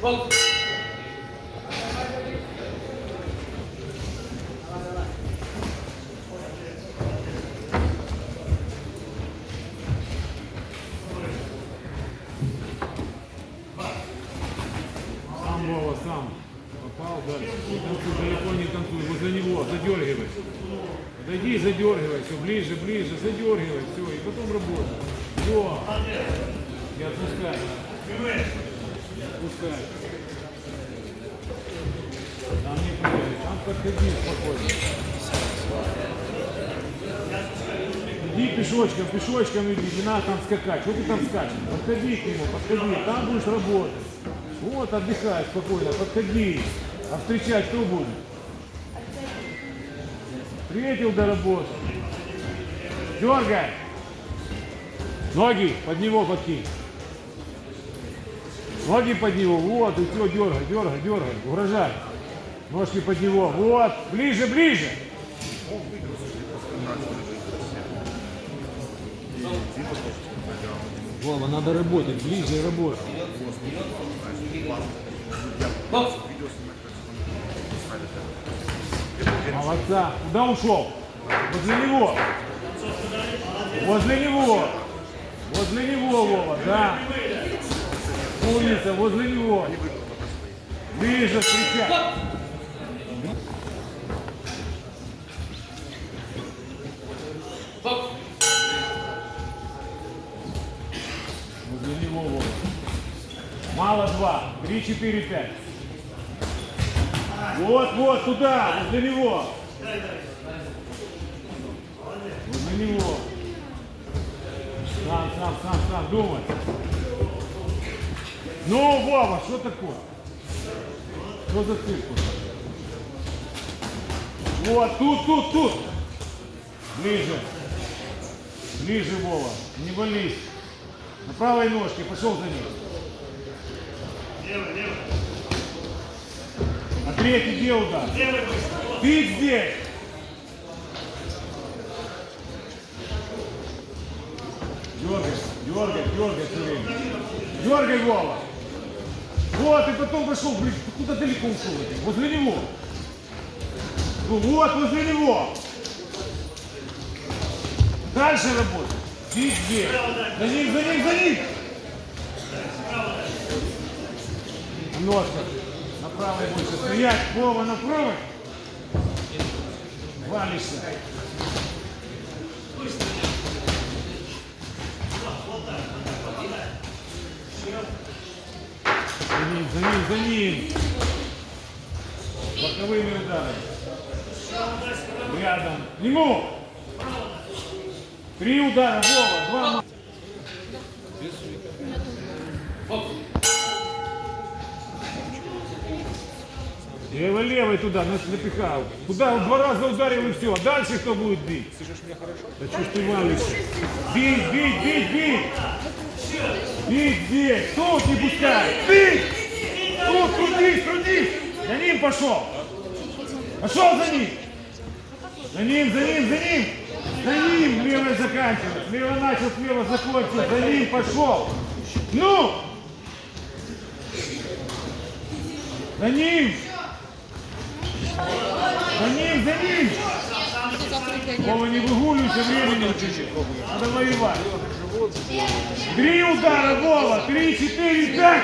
Сам. Попал дальше. Танцуй, далеко не танцуй. Возле него задергивай. Подойди, задергивай. Все, ближе, ближе, задергивай. Все, и потом работай. Все. Не отпускай. Не отпускай. Там не прыгай. Там подходи спокойно. Иди пешочком, пешочком иди, не надо там скакать. Что ты там скачешь? Подходи к нему, подходи, там будешь работать. Вот, отдыхай спокойно, подходи. А встречать кто будет? Встретил до работы. Дергай. Ноги под него подкинь. Ноги под него, вот, и все, дергай, дергай, дергай, угрожай. Ножки под него, вот, ближе, ближе. Вова, надо работать, ближе работать. Молодца. Куда ушел? Возле него. Возле него. Возле него, Вова, да. Умница, возле него. Ближе встречай. Возле него, Вова. Мало два. Три, четыре, пять. Вот, вот, туда, возле него. Возле него. Сам, сам, сам, сам, думай. Ну, Вова, что такое? Что за цирк? Вот, тут, тут, тут. Ближе. Ближе, Вова. Не вались. На правой ножке, пошел за ней. А третий где удар? Ты здесь. Дергай, дергай, дергай все время. Дергай, Вова. Вот, и потом пошел, блин, куда далеко ушел? Возле него. Ну, вот, возле него. Дальше работай. Здесь. За ним, за ним, за ним. Ножка. На правой больше стоять. Вова на правой. Валишься. Ним, за ним, за ним. Боковыми ударами. Рядом. К Нему. Три удара, Вова. Два. Левый, левый туда, нас напихал. Куда два раза ударил и все. Дальше кто будет бить? Слышишь меня хорошо? Да что ж ты валишься? Бить, бить, бить, бить! Бить здесь! Тут не пускай! Бить! Тут, трудись, трудись! За ним пошел! Пошел за ним! За ним, за ним, за ним! За ним левый заканчивает. Слева начал, слева закончил. За ним пошел. Ну! За ним! За ним, за ним! Вова, не выгуливайся, времени учить. Надо воевать. Три удара, Вова! Три, четыре, пять!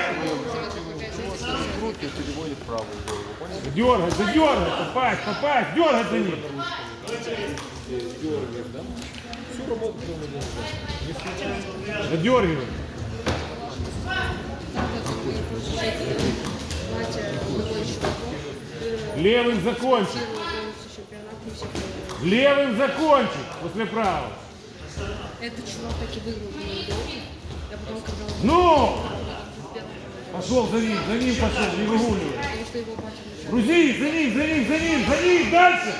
Руки переводит правую голову. Понял? Дергать, задергать, попасть, попасть, дергать за ним. Всю работу. Задергивай. Левым закончить. Левым закончить после правого. Этот чувак таки выиграл. Я потом, он Ну! Пошел за ним, за ним пошел, не выгуливай. Грузи, за ним, за ним, за ним, за ним, дальше.